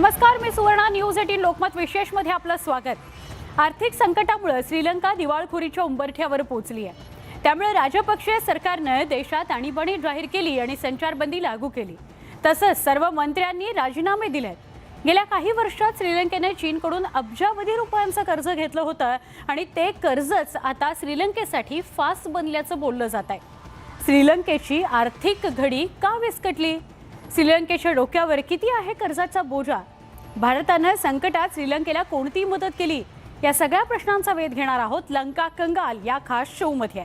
नमस्कार मी Suvarna. News eighteen Lokmat विशेषमध्ये आपलं स्वागत. आर्थिक संकटामुळे श्रीलंका दिवाळखोरीच्या उंबरठ्यावर पोहोचली आहे. त्यामुळे राजपक्षे सरकारनं देशात आणीबाणी जाहीर केली आणि संचारबंदी लागू केली. तसंच सर्व मंत्र्यांनी राजीनामे दिलेत. गेल्या काही वर्षात श्रीलंकेनं चीनकडून अब्जावधी रुपयांचं कर्ज घेतलं होतं आणि ते कर्जच आता श्रीलंकेसाठी फास्ट बनल्याचं बोललं जात आहे श्रीलंकेची आर्थिक घडी का विस्कटली? श्रीलंकेच्या डोक्यावर किती आहे कर्जाचा बोजा? भारतानं संकटात श्रीलंकेला कोणती मदत केली? या सगळ्या प्रश्नांचा वेध घेणार आहोत लंका कंगाल या खास शोमध्ये.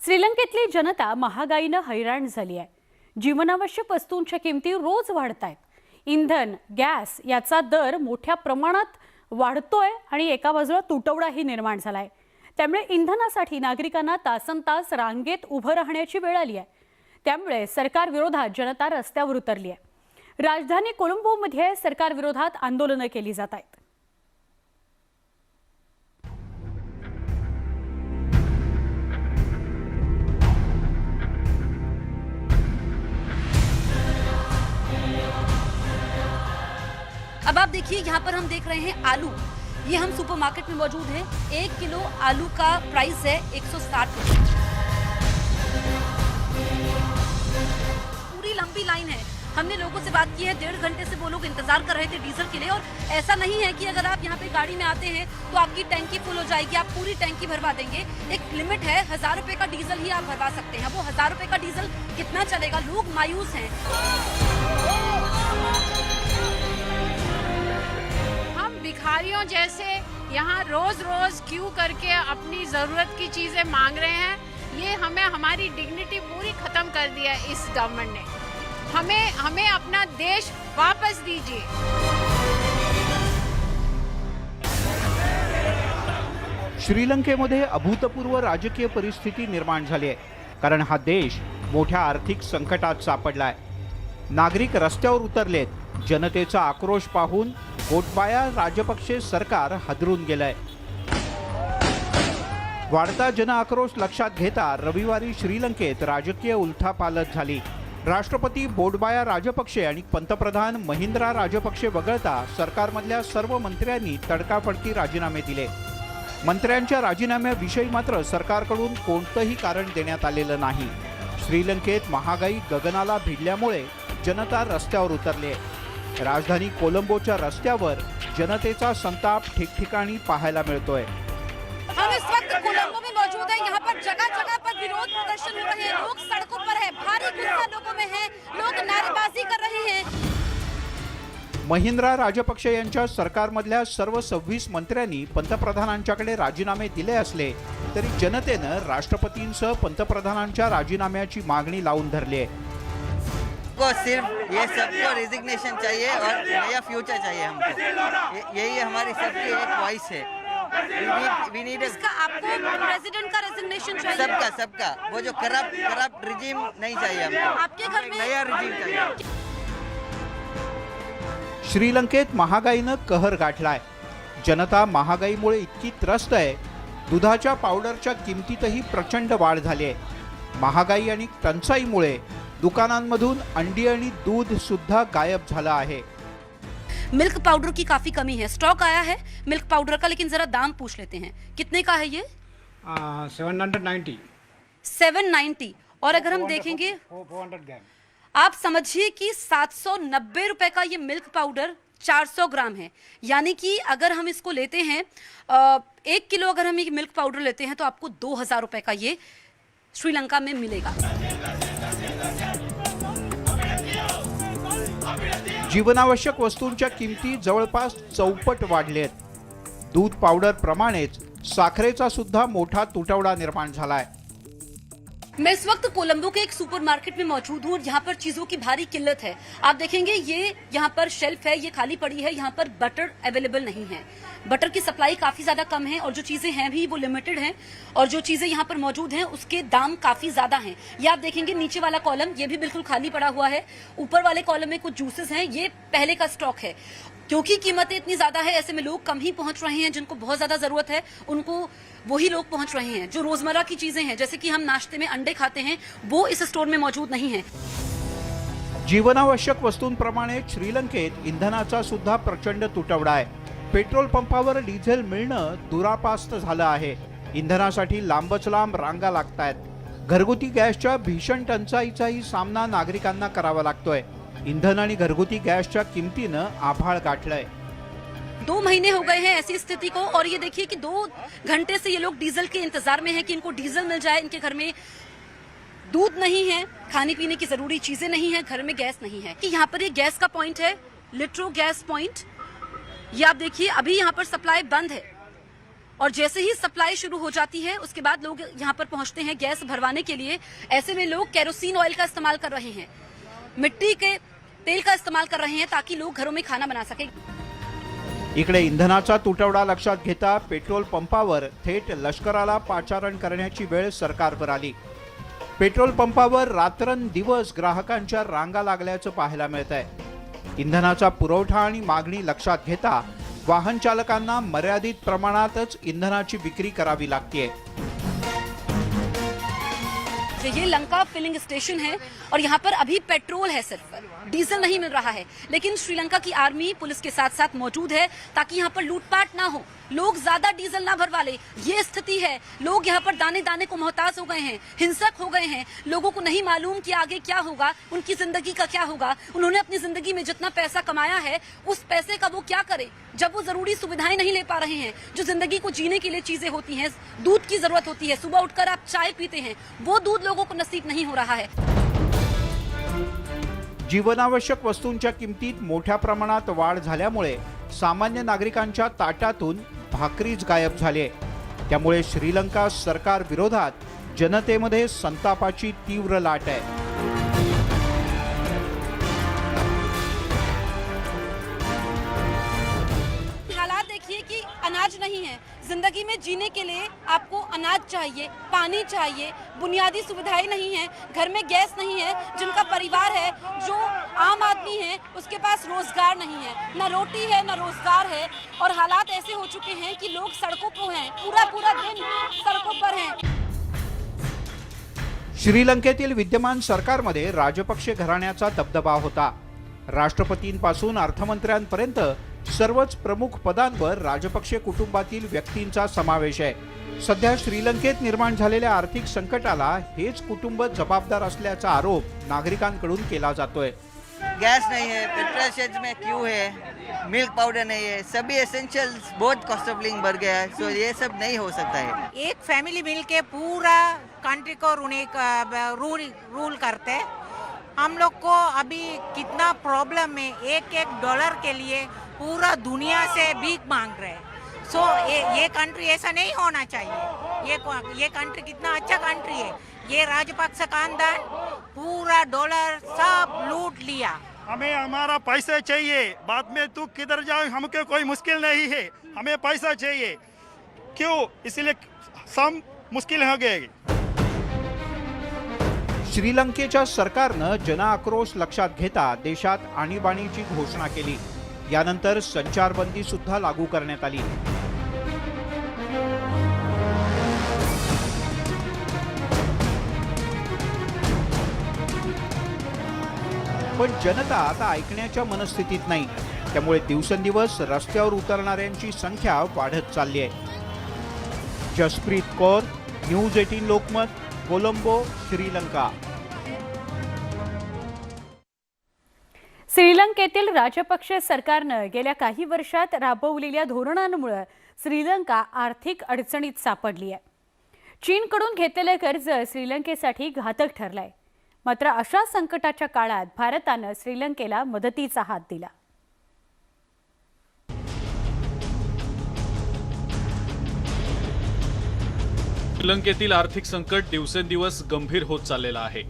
श्रीलंकेतली जनता महागाईनं हैराण झाली आहे. जीवनावश्यक वस्तूंच्या किमती रोज वाढत आहेत इंधन गॅस याचा दर मोठ्या प्रमाणात वाढतोय आणि एका बाजूला तुटवडाही निर्माण झाला आहे त्यामुळे इंधनासाठी नागरिकांना तासन तास रांगेत उभं राहण्याची वेळ आली आहे. त्यामुळे सरकार विरोधात जनता रस्त्यावर उतरली आहे. राजधानी कोलंबोमध्ये सरकार विरोधात आंदोलनं केली जात आहेत. अब आप देखिए, यहाँ पर हम देख रहे हैं आलू। ये हम सुपरमार्केट में मौजूद हैं। एक किलो आलू का प्राइस है 160 रुपए। पूरी लंबी लाइन है। हमने लोगों से बात की है, डेढ़ घंटे से वो लोग इंतज़ार कर रहे थे डीजल के लिए और ऐसा नहीं है कि अगर आप यहाँ पे गाड़ी में आते हैं तो आपकी टैंकी फुल हो जाएगी, आप पूरी टैंकी भरवा देंगे। एक लिमिट है, हज़ार रुपए का डीजल ही आप भरवा सकते हैं। वो हज़ार रुपए का डीजल कितना चलेगा? लोग मायूस हैं। भिखारियों जैसे यहाँ रोज रोज क्यू करके अपनी जरूरत की चीजें मांग रहे हैं ये हमें हमारी डिग्निटी पूरी खत्म कर दिया है इस गवर्नमेंट ने। हमें हमें अपना देश वापस दीजिए। श्रीलंकेमध्ये अभूतपूर्व राजकीय परिस्थिती निर्माण झाली आहे कारण हा देश मोठ्या आर्थिक संकटात सापडला आहे. नागरिक रस्त्यावर उतरलेत जनतेचा आक्रोश पाहून गोटबाया राजपक्षे सरकार हादरून गेलंय. वाढता जनआक्रोश लक्षात घेता रविवारी श्रीलंकेत राजकीय उलथापालट झाली. राष्ट्रपती बोटबाया राजपक्षे आणि पंतप्रधान महिंद्रा राजपक्षे वगळता सरकारमधल्या सर्व मंत्र्यांनी तडकाफडकी राजीनामे दिले. मंत्र्यांच्या राजीनाम्याविषयी मात्र सरकारकडून कोणतंही कारण देण्यात आलेलं नाही. श्रीलंकेत महागाई गगनाला भिडल्यामुळे जनता रस्त्यावर उतरली आहे राजधानी कोलंबोच्या रस्त्यावर जनतेचा संताप ठिकठिकाणी पाहायला मिळतोय. हम इस वक्त कोलंबो में मौजूद हैं। यहाँ पर जगह जगह पर विरोध प्रदर्शन हो रहे हैं। लोग सड़कों पर है। भारी गुस्सा लोगों में है। लोग नारेबाजी कर रहे हैं। महिंद्रा राजपक्षे यांच्या सरकारमधल्या सर्व सव्वीस मंत्र्यांनी पंतप्रधानांच्याकडे राजीनामे दिले असले तरी जनतेनं राष्ट्रपतींसह पंतप्रधानांच्या राजीनाम्याची मागणी लावून धरली आहे. को सिर्फ ये सबको रिजिग्नेशन चाहिए और नया फ्यूचर चाहिए हमको। ये- यही हमारी सबकी एक वॉइस है। वी नीड इसका आपको प्रेसिडेंट का रेजिग्नेशन चाहिए। सबका सबका। वो जो करप्ट करप्ट रिजीम नहीं चाहिए हमको। आपके घर में नया रिजीम चाहिए। श्रीलंकेत महागाईनं कहर गाठलाय. जनता महागाईमुळे इतकी त्रस्त आहे. दुधाच्या पावडरच्या किमतीतही प्रचंड वाढ झाली आहे. महागाई आणि टंचाईमुळे दुकानांमधून अंडी आणि दूध सुद्धा गायब झालं आहे. मिल्क पाउडर की काफ़ी कमी है। स्टॉक आया है मिल्क पाउडर का लेकिन जरा दाम पूछ लेते हैं। कितने का है ये? सेवन हंड्रेड नाइन्टी 790 और अगर हम देखेंगे आप समझिए कि 790 रुपए का ये मिल्क पाउडर 400 ग्राम है। यानी कि अगर हम इसको लेते हैं एक किलो अगर हम ये मिल्क पाउडर लेते हैं तो आपको दो हज़ार रुपए का ये श्रीलंका में मिलेगा। जीवनावश्यक वस्तूंच्या किमती जवळपास चौपट वाढलेत. दूध पावडर प्रमाणेच साखरेचा सुद्धा मोठा तुटवडा निर्माण झाला आहे मैं इस वक्त कोलंबो के एक सुपरमार्केट में मौजूद हूँ और यहाँ पर चीज़ों की भारी किल्लत है। आप देखेंगे, ये यहाँ पर शेल्फ है, ये खाली पड़ी है, यहाँ पर बटर अवेलेबल नहीं है। बटर की सप्लाई काफ़ी ज़्यादा कम है और जो चीज़ें हैं भी, वो लिमिटेड हैं और जो चीज़ें यहाँ पर मौजूद हैं, उसके दाम काफ़ी ज़्यादा हैं। ये आप देखेंगे, नीचे वाला कॉलम ये भी बिल्कुल खाली पड़ा हुआ है। ऊपर वाले कॉलम में कुछ जूसेस हैं, ये पहले का स्टॉक है। क्योंकि कीमतें इतनी ज्यादा है ऐसे में लोग कम ही पहुंच रहे हैं जिनको बहुत ज्यादा जरूरत है उनको वही लोग पहुंच रहे हैं जो रोजमर्रा की चीजें हैं जैसे कि हम नाश्ते में अंडे खाते हैं वो इस स्टोर में मौजूद नहीं है। जीवनावश्यक वस्तूंप्रमाणे श्रीलंकेत इंधनाचा सुद्धा प्रचंड तुटवडा आहे. पेट्रोल पंपावर डिझेल मिळणं दुरापास्त झालं आहे. इंधनासाठी लांबच लांब रांगा लागतायत. घरगुती गॅसच्या भीषण टंचाईचाही सामना नागरिकांना करावा लागतोय. इंधन आणि घरगुती गॅसच्या किमतीनं आभाळ गाठलंय. दो महीने हो गए हैं ऐसी स्थिति को, और ये देखिए कि दो घंटे से ये लोग डीजल के इंतज़ार में हैं कि इनको डीजल मिल जाए, इनके घर में दूध नहीं है, खाने पीने की ज़रूरी चीज़ें नहीं है, घर में गैस नहीं है। कि यहाँ पर ये गैस का पॉइंट है, लिट्रो गैस पॉइंट, ये आप देखिए, अभी यहाँ पर सप्लाई बंद है। और जैसे ही सप्लाई शुरू हो जाती है, उसके बाद लोग यहाँ पर पहुँचते हैं गैस भरवाने के लिए। ऐसे में लोग कैरोसिन ऑयल का इस्तेमाल कर रहे हैं। मिट्टी के तेल का इस्तेमाल कर रहे हैं ताकि लोग घरों में खाना बना सके। इकडे इंधनाचा तुटवडा लक्षात घेता पेट्रोल पंपावर थेट लष्कराला पाचारण करण्याची वेळ सरकारवर आली. पेट्रोल पंपावर रात्रंदिवस ग्राहकांच्या रांगा लागल्याचं पाहायला मिळत आहे इंधनाचा पुरवठा आणि मागणी लक्षात घेता वाहन चालकांना मर्यादित प्रमाणातच इंधनाची विक्री करावी लागते तो ये लंका फिलिंग स्टेशन है और यहाँ पर अभी पेट्रोल है सिर्फ़। डीजल नहीं मिल रहा है, लेकिन श्रीलंका की आर्मी पुलिस के साथ साथ मौजूद है ताकि यहाँ पर लूटपाट ना हो। लोग ज़्यादा डीजल ना भरवा ले, ये स्थिति है। लोग यहाँ पर दाने दाने को मोहताज हो गए हैं, हिंसक हो गए हैं। लोगों को नहीं मालूम कि आगे क्या होगा, उनकी ज़िंदगी का क्या होगा। उन्होंने अपनी ज़िंदगी में जितना पैसा कमाया है, उस पैसे का वो क्या करे? जब वो ज़रूरी सुविधाएँ नहीं ले पा रहे हैं, जो ज़िंदगी को जीने के लिए चीज़ें होती हैं, दूध की ज़रूरत होती है, सुबह उठकर आप चाय पीते हैं, वो दूध लोगों को नसीब नहीं हो रहा है। जीवनावश्यक वस्तूंच्या किमतीत मोठ्या प्रमाणात वाढ झाल्यामुळे सामान्य नागरिकांच्या ताटातून भाकरीच गायब झाली त्यामुळे श्रीलंका सरकार विरोधात जनतेमध्ये संतापाची तीव्र लाट आहे. जिंदगी में जीने के लिए आपको अनाज चाहिए पानी चाहिए बुनियादी सुविधाएं नहीं है घर में गैस नहीं है जिनका परिवार है जो आम आदमी है उसके पास रोजगार नहीं है। न रोटी है न रोजगार है। और हालात ऐसे हो चुके हैं कि लोग सड़कों पर हैं पूरा पूरा दिन सड़कों पर हैं। श्रीलंकेतील विद्यमान सरकारमध्ये राजपक्षे घराण्याचा दबदबा होता. राष्ट्रपतींपासून अर्थमंत्र्यांपर्यंत सर्वच प्रमुख पदांवर राजपक्षे कुटुंबातील व्यक्तींचा समावेश आहे. सध्या श्रीलंकेत निर्माण झालेल्या आर्थिक संकटाला हेच कुटुंब जबाबदार असल्याचा आरोप नागरिकांकडून केला जातोय. गैस नहीं है पेट्रोल में क्यू है मिल्क पाउडर नहीं है सभी एसेंशियल्स बहुत कॉस्ट ऑफ लिविंग बढ़ गया है सो ये सब नहीं हो सकता है। एक फैमिली मिल के पूरा कंट्री को रूने रूल रूल करते हैं। हम लोग को अभी कितना प्रॉब्लम है एक एक डॉलर के लिए पूरा दुनिया से भीख मांग रहे हैं। सो ये ये कंट्री ऐसा नहीं होना चाहिए। ये ये कंट्री कितना अच्छा कंट्री है। ये राजपक्ष खानदान पूरा डॉलर सब लूट लिया। हमें हमारा पैसा चाहिए। बाद में तू किधर जाओ हमको कोई मुश्किल नहीं है। हमें पैसा चाहिए। क्यों? इसलिए सब मुश्किल हो गए। श्रीलंकेच्या सरकारनं जनआक्रोश लक्षात घेता देशात आणीबाणीची घोषणा केली. यानंतर संचारबंदी सुद्धा लागू करण्यात आली. पण जनता आता ऐकण्याच्या मनस्थितीत नाही. त्यामुळे दिवसेंदिवस रस्त्यावर उतरणाऱ्यांची संख्या वाढत चालली आहे. Jaspreet Kaur news eighteen Lokmat Colombo Sri. श्रीलंकेतील राजपक्षे सरकारनं गेल्या काही वर्षात राबवलेल्या धोरणांमुळे श्रीलंका आर्थिक अडचणीत सापडली आहे. चीनकडून घेतलेलं कर्ज श्रीलंकेसाठी घातक ठरलंय. मात्र अशा संकटाच्या काळात भारतानं श्रीलंकेला मदतीचा हात दिला. श्रीलंकेतील आर्थिक संकट दिवसेंदिवस गंभीर होत चाललेलं आहे.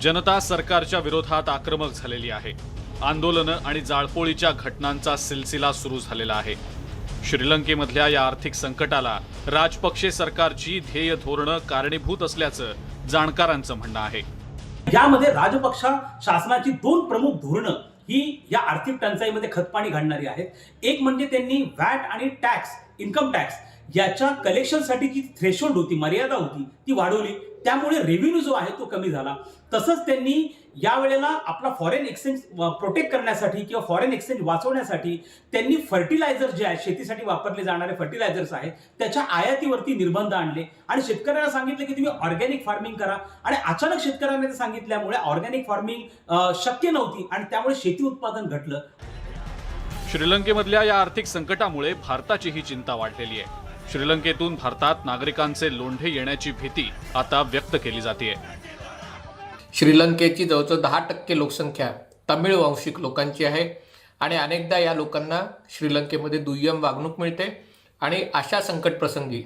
जनता सरकारच्या विरोधात आक्रमक झालेली आहे. आंदोलनं आणि जाळपोळीच्या घटनांचा सिलसिला सुरू झालेला आहे. श्रीलंकेमधल्या या आर्थिक संकटाला राजपक्षे सरकारची ध्येय धोरणं कारणीभूत असल्याचं जाणकारांचं म्हणणं आहे. यामध्ये राजपक्षा शासनाची दोन प्रमुख धोरणं ही या आर्थिक टंचाईमध्ये खतपाणी घालणारी आहेत. एक म्हणजे त्यांनी व्हॅट आणि टॅक्स इन्कम टॅक्स याच्या कलेक्शनसाठी जी थ्रेशोल्ड होती मर्यादा होती ती वाढवली. त्यामुळे रेव्हेन्यू जो आहे तो कमी झाला. तसंच त्यांनी या वेळेला आपला फॉरेन एक्सचेंज प्रोटेक्ट करण्यासाठी किंवा फॉरेन एक्सचेंज वाचवण्यासाठी त्यांनी फर्टिलायझर जे आहे शेतीसाठी वापरले जाणारे फर्टिलायझर्स आहेत त्याच्या आयातीवरती निर्बंध आणले. आणि शेतकऱ्यांना सांगितले की तुम्ही ऑर्गॅनिक फार्मिंग करा. आणि अचानक शेतकऱ्यांना ते सांगितल्यामुळे ऑर्गॅनिक फार्मिंग शक्य नव्हती आणि त्यामुळे शेती उत्पादन घटलं. श्रीलंकेमधल्या या आर्थिक संकटामुळे भारताची ही चिंता वाढलेली आहे. श्रीलंकेतून भारतात नागरिकांचे लोंढे येण्याची भीती आता व्यक्त केली जाते श्रीलंकेची जवळजवळ दहा टक्के लोकसंख्या तमिळ वांशिक लोकांची आहे. आणि अनेकदा या लोकांना श्रीलंकेमध्ये दुय्यम वागणूक मिळते. आणि अशा संकटप्रसंगी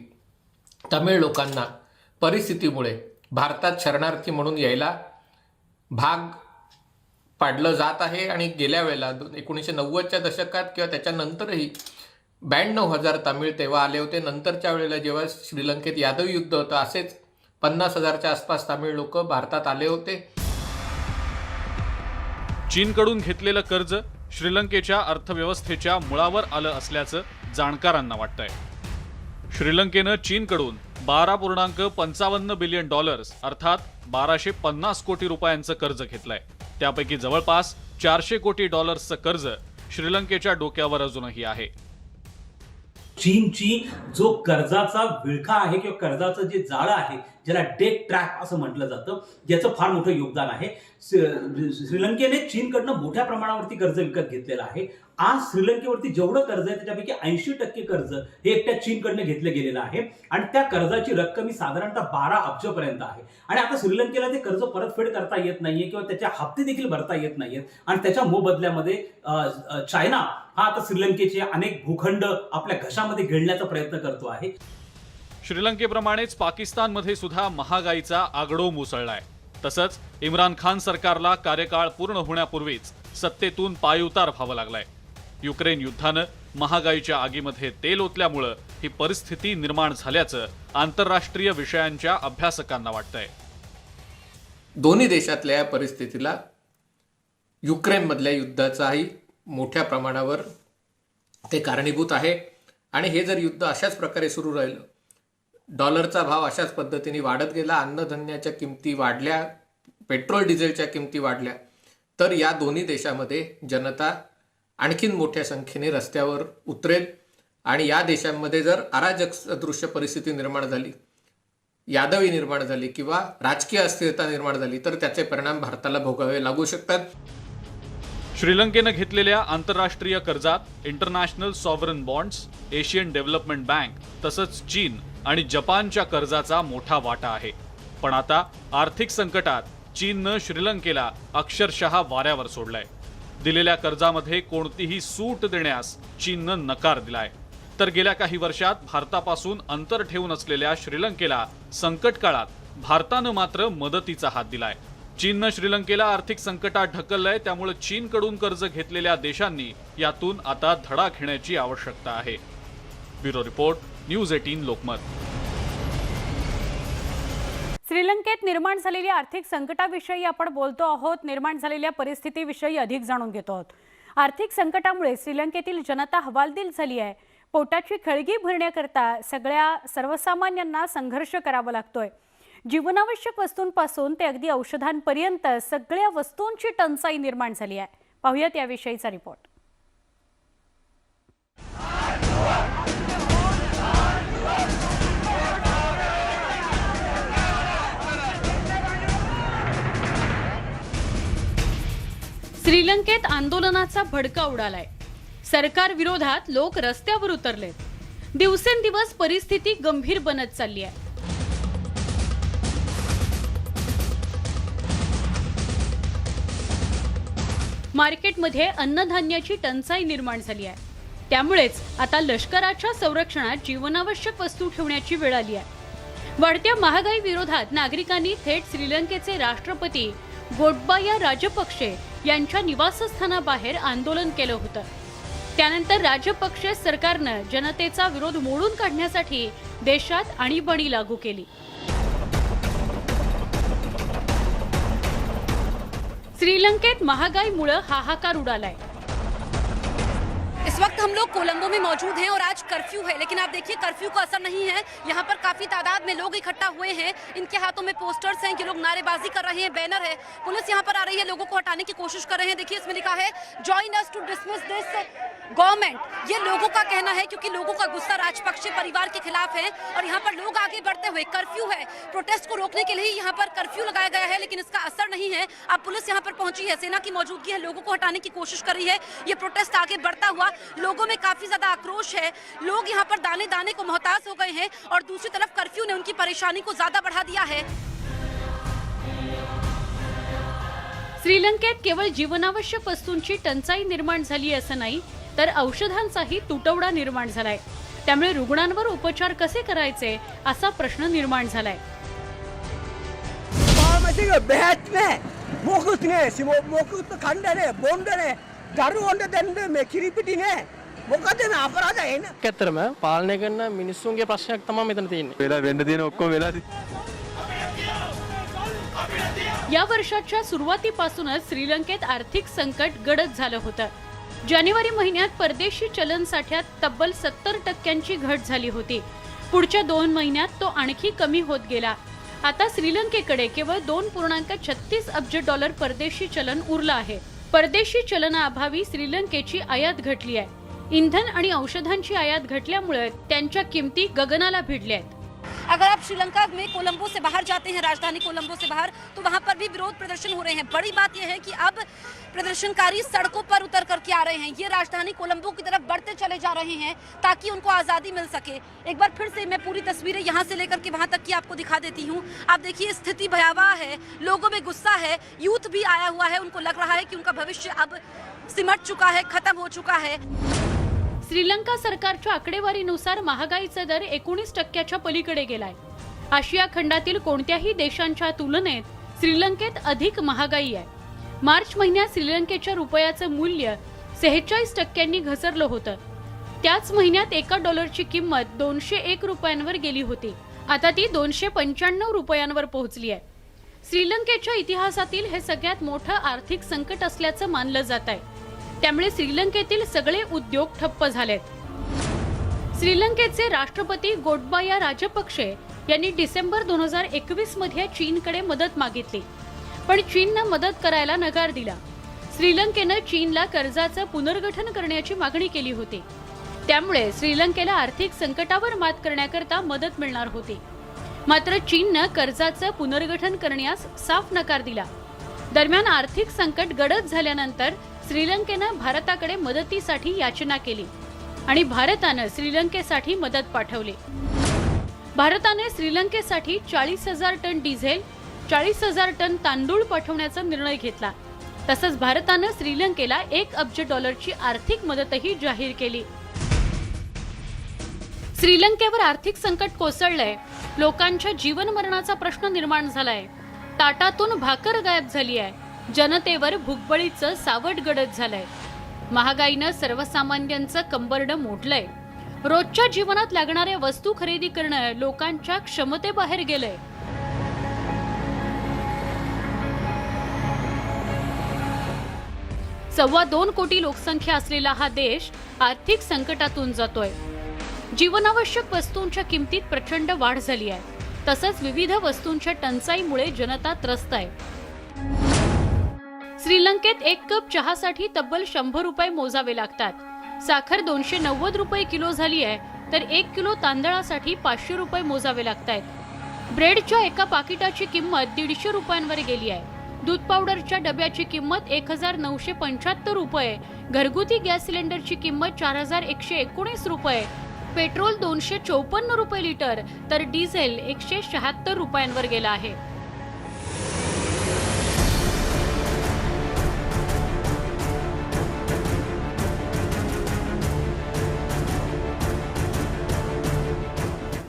तमिळ लोकांना परिस्थितीमुळे भारतात शरणार्थी म्हणून यायला भाग पाडलं जात आहे. आणि गेल्या वेळेला एकोणीसशे नव्वदच्या दशकात किंवा त्याच्यानंतरही ब्याण्णव हजार तामिळ तेव्हा आले होते. नंतरच्या वेळेला जेव्हा श्रीलंकेत यादव युद्ध होतं असेच पन्नास हजारच्या आसपास तामिळ लोक भारतात आले होते. चीनकडून घेतलेलं कर्ज श्रीलंकेच्या अर्थव्यवस्थेच्या मुळावर आलं असल्याचं जाणकारांना वाटतंय. श्रीलंकेनं चीनकडून बारा पूर्णांक पंचावन्न बिलियन डॉलर्स अर्थात बाराशे पन्नास कोटी रुपयांचं कर्ज घेतलंय. त्यापैकी जवळपास चारशे कोटी डॉलर्सचं कर्ज श्रीलंकेच्या डोक्यावर अजूनही आहे. चीनची जो कर्जाचा विळखा आहे किंवा कर्जाचं जे जाळं आहे ज्याला डेट ट्रॅप असं म्हटलं जातं याचं फार मोठं योगदान आहे. श्रीलंकेने चीनकडनं मोठ्या प्रमाणावरती कर्ज विकत घेतलेलं आहे. आज श्रीलंकेवरती जेवढं कर्ज आहे त्याच्यापैकी ऐंशी टक्के कर्ज हे एकट्या चीनकडनं घेतलं गेलेलं आहे. आणि त्या कर्जाची रक्कम ही साधारणतः बारा अब्जपर्यंत आहे. आणि आता श्रीलंकेला ते कर्ज परतफेड करता येत नाहीये किंवा त्याचे हप्ते देखील भरता येत नाहीयेत. आणि त्याच्या मोबदल्यामध्ये चायना हा आता श्रीलंकेचे अनेक भूखंड आपल्या घशामध्ये गिळण्याचा प्रयत्न करतो आहे. श्रीलंकेप्रमाणेच पाकिस्तानमध्ये सुद्धा महागाईचा आगडो मुसळलाय. तसंच इम्रान खान सरकारला कार्यकाळ पूर्ण होण्यापूर्वीच सत्तेतून पायउतार व्हावं लागलाय. युक्रेन युद्धानं महागाईच्या आगीमध्ये तेल ओतल्यामुळं ही परिस्थिती निर्माण झाल्याचं आंतरराष्ट्रीय विषयांच्या अभ्यासकांना वाटतंय. दोन्ही देशातल्या या परिस्थितीला युक्रेनमधल्या युद्धाचाही मोठ्या प्रमाणावर ते कारणीभूत आहे. आणि हे जर युद्ध अशाच प्रकारे सुरू राहिलं डॉलरचा भाव अशाच पद्धतीने वाढत गेला अन्नधान्याच्या किमती वाढल्या पेट्रोल डिझेलच्या किमती वाढल्या तर या दोन्ही देशामध्ये जनता आणखीन मोठ्या संख्येने रस्त्यावर उतरेल. आणि या देशांमध्ये जर अराजक सदृश्य परिस्थिती निर्माण झाली यादवी निर्माण झाली किंवा राजकीय अस्थिरता निर्माण झाली तर त्याचे परिणाम भारताला भोगावे लागू शकतात. श्रीलंकेनं घेतलेल्या आंतरराष्ट्रीय कर्जात international sovereign bonds Asian development bank तसंच चीन आणि जपानच्या कर्जाचा मोठा वाटा आहे. पण आता आर्थिक संकटात चीननं श्रीलंकेला अक्षरशः वाऱ्यावर सोडलंय. दिलेल्या कर्जामध्ये कोणतीही सूट देण्यास चीननं नकार दिलाय. तर गेल्या काही वर्षात भारतापासून अंतर ठेवून असलेल्या श्रीलंकेला संकट काळात भारतानं मात्र मदतीचा हात दिलाय. चीननं श्रीलंकेला आर्थिक संकटात ढकललंय त्यामुळे चीनकडून कर्ज घेतलेल्या देशांनी यातून आता धडा घेण्याची आवश्यकता आहे. Bureau report news eighteen Lokmat. श्रीलंकेत निर्माण झालेल्या आर्थिक संकटाविषयी आपण बोलतो आहोत. निर्माण झालेल्या परिस्थितीविषयी अधिक जाणून घेतो आहोत. आर्थिक संकटामुळे श्रीलंकेतील जनता हवालदिल झाली आहे. पोटाची खळगी भरण्याकरता सगळ्या सर्वसामान्यांना संघर्ष करावा लागतोय. जीवनावश्यक वस्तूंपासून ते अगदी औषधांपर्यंत सगळ्या वस्तूंची टंचाई निर्माण झाली आहे. पाहूयात याविषयीचा रिपोर्ट श्रीलंकेत आंदोलनाचा भडका उडालाय. सरकार विरोधात लोक रस्त्यावर उतरलेत. दिवसेंदिवस परिस्थिती गंभीर बनत चालली आहे. मार्केटमध्ये अन्नधान्याची टंचाई निर्माण झाली आहे. त्यामुळेच आता लष्कराच्या संरक्षणात जीवनावश्यक वस्तू ठेवण्याची वेळ आली आहे. वाढत्या महागाई विरोधात नागरिकांनी थेट श्रीलंकेचे राष्ट्रपती गोटबाया राजपक्षे यांच्या निवासस्थानाबाहेर आंदोलन केलं होतं. त्यानंतर राजपक्षे सरकारनं जनतेचा विरोध मोडून काढण्यासाठी देशात आणीबाणी लागू केली. श्रीलंकेत महागाईमुळे हाहाकार उडालाय. इस वक्त हम लोग कोलंबो में मौजूद हैं और आज कर्फ्यू है, लेकिन आप देखिए, कर्फ्यू का असर नहीं है। यहाँ पर काफ़ी तादाद में लोग इकट्ठा हुए हैं। इनके हाथों में पोस्टर्स हैं ये लोग नारेबाजी कर रहे हैं बैनर है। पुलिस यहाँ पर आ रही है, लोगों को हटाने की कोशिश कर रहे हैं। देखिए, इसमें लिखा है join us to dismiss this government ये लोगों का कहना है, क्योंकि लोगों का गुस्सा राजपक्षे परिवार के खिलाफ है और यहाँ पर लोग आगे बढ़ते हुए कर्फ्यू है। प्रोटेस्ट को रोकने के लिए यहाँ पर कर्फ्यू लगाया गया है, लेकिन इसका असर नहीं है। अब पुलिस यहाँ पर पहुँची है, सेना की मौजूदगी है, लोगों को हटाने की कोशिश कर रही है। ये प्रोटेस्ट आगे बढ़ता हुआ, लोगों में काफी ज्यादा आक्रोश है। लोग यहाँ पर दाने दाने को मोहताज हो गए हैं और दूसरी तरफ कर्फ्यू ने उनकी परेशानी को ज्यादा बढ़ा दिया है। श्रीलंकेत केवळ जीवनावश्यक वस्तूंची टंचाई निर्माण झाली असं नाही तर औषधांचाही तुटवडा निर्माण झालाय. त्यामुळे रुग्णांवर उपचार कसे करायचे असा प्रश्न निर्माण झालाय. ඇත්තරම පාලනය කරන්න මිනිස්සුන්ගේ ප්‍රශ්නයක් තම මෙතන තියන්නේ වෙලා වෙන්න තියෙන ඔක්කොම වෙලා या वर्षाच्या सुरुवातीपासूनच श्रीलंकेत आर्थिक संकट गडद झालं होतं जानेवारी महिन्यात परदेशी चलन साठ्यात तब्बल सत्तर टक्क्यांची घट झाली होती पुढच्या दोन महिन्यात तो आणखी कमी होत गेला आता श्रीलंकेकडे केवळ दोन पूर्णांक छत्तीस अब्ज डॉलर परदेशी चलन उरलं आहे परदेशी चलनाअभावी श्रीलंकेची आयात घटली आहे इंधन आणि औषधांची आयात घटल्यामुळे त्यांच्या किमती गगनाला भिडल्या आहेत. अगर आप श्रीलंका में कोलंबो से बाहर जाते हैं राजधानी कोलंबो से बाहर तो वहां पर भी विरोध प्रदर्शन हो रहे हैं। बड़ी बात यह है कि अब प्रदर्शनकारी सड़कों पर उतर करके आ रहे हैं। ये राजधानी कोलंबो की तरफ बढ़ते चले जा रहे हैं ताकि उनको आज़ादी मिल सके। एक बार फिर से मैं पूरी तस्वीरें यहाँ से लेकर के वहां तक की आपको दिखा देती हूँ। आप देखिए स्थिति भयावह है लोगों में गुस्सा है यूथ भी आया हुआ है। उनको लग रहा है कि उनका भविष्य अब सिमट चुका है खत्म हो चुका है। श्रीलंका सरकारच्या आकडेवारीनुसार महागाईचा दर एकोणीस टक्क्याच्या पलीकडे गेलाय. आशिया खंडातील कोणत्याही देशांच्या तुलनेत श्रीलंकेत अधिक महागाई आहे. मार्च महिन्यात श्रीलंकेच्या रुपयाचं मूल्य सेहेचाळीस टक्क्यांनी घसरलं होतं. त्याच महिन्यात एका डॉलरची किंमत दोनशे एक रुपयांवर गेली होती. आता ती दोनशे पंच्याण्णव रुपयांवर पोहोचली आहे. श्रीलंकेच्या इतिहासातील हे सगळ्यात मोठं आर्थिक संकट असल्याचं मानलं जात आहे. त्यामुळे श्रीलंकेतील सगळे उद्योग ठप्प झालेत. श्रीलंकेचे राष्ट्रपती गोटबाया राजपक्षे यांनी डिसेंबर दोन हजार एकवीसमध्ये चीनकडे मदत मागितली. पण चीननं मदत करायला नकार दिला. श्रीलंकेनं चीनला कर्जाचं पुनर्गठन करण्याची मागणी केली होती. त्यामुळे श्रीलंकेला आर्थिक संकटावर मात करण्याकरता मदत मिळणार होती. मात्र चीननं कर्जाचं पुनर्गठन करण्यास साफ नकार दिला. दरम्यान आर्थिक संकट गडद झाल्यानंतर श्रीलंकेनं भारताकडे मदतीसाठी याचना केली आणि भारतानं श्रीलंकेसाठी मदत पाठवली. भारताने श्रीलंकेसाठी चाळीस हजार टन डिझेल चाळीस हजार टन तांदूळ पाठवण्याचा निर्णय घेतला. तसंच भारतानं श्रीलंकेला एक अब्ज डॉलरची आर्थिक मदतही जाहीर केली. श्रीलंकेवर आर्थिक संकट कोसळलंय. लोकांच्या जीवन मरणाचा प्रश्न निर्माण झालाय. ताटातून भाकर गायब झाली आहे जनतेवर भुकबळीचं सावट गडद झालंय. महागाईनं सर्वसामान्यांचं कंबरडं मोडलंय. रोजच्या जीवनात लागणाऱ्या वस्तू खरेदी करणं लोकांच्या क्षमतेबाहेर गेलंय. सव्वा दोन कोटी लोकसंख्या असलेला हा देश आर्थिक संकटातून जातोय. जीवनावश्यक वस्तूंच्या किमतीत प्रचंड वाढ झाली आहे. तसंच विविध वस्तूंच्या टंचाईमुळे जनता त्रस्त आहे. श्रीलंकेत एक कप चहासाठी तब्बल शंभर रुपये मोजावे लागतात. साखर दोनशे नव्वद रुपये किलो झाली आहे तर एक किलो तांदळासाठी पाचशे रुपये मोजावे लागत आहेत ब्रेडच्या एका पाकिटाची किंमत दीडशे रुपयांवर गेली आहे. दूध पावडरच्या डब्याची किंमत एक हजार नऊशे पंच्याहत्तर रुपये घरगुती गॅस सिलेंडरची किंमत चार हजार एकशे एकोणीस रुपये पेट्रोल दोनशे चौपन्न रुपये लिटर तर डिझेल एकशे शहात्तर रुपयांवर गेला आहे.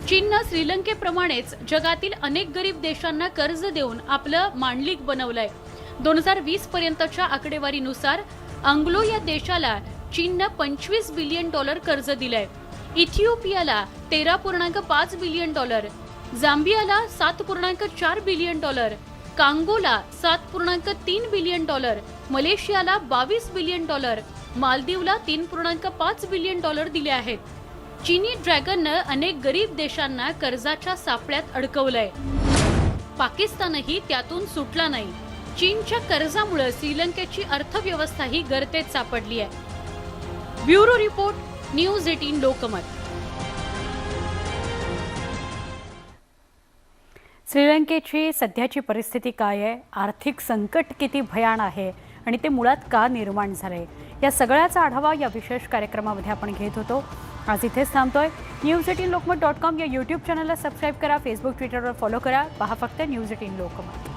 चीननं श्रीलंकेप्रमाणेच जगातील अनेक गरीब देशांना कर्ज देऊन आपलं मांडलिक बनवलंय. दोन हजार वीस पर्यंतच्या आकडेवारीनुसार अंग्लो या देशाला चीननं पंचवीस बिलियन डॉलर कर्ज दिलंय. इथिओपियाला तेरा पूर्णांक पाच बिलियन डॉलर झांबियाला सात पूर्णांक चार बिलियन डॉलर कांगोला सात पूर्णांक तीन बिलियन डॉलर मलेशियाला बावीस बिलियन डॉलर मालदीवला तीन पूर्णांक पाच बिलियन डॉलर दिले आहेत. चीनी ड्रॅगननं अनेक गरीब देशांना कर्जाच्या सापळ्यात अडकवलंय. पाकिस्तानही त्यातून सुटला नाही. चीनच्या कर्जामुळे श्रीलंकेची अर्थव्यवस्थाही गर्तेत सापडली आहे. Bureau report news eighteen Lokmat. श्रीलंकेची सध्याची परिस्थिती काय आहे? आर्थिक संकट किती भयान आहे? आणि ते मुळात का निर्माण झालंय या सगळ्याचा आढावा या विशेष कार्यक्रमामध्ये आपण घेत होतो. आज इथेच थांबतोय. News eighteen Lokmat dot com या यूट्यूब चॅनलला सबस्क्राईब करा फेसबुक ट्विटरवर फॉलो करा. पहा फक्त न्यूज एटीन लोकमत.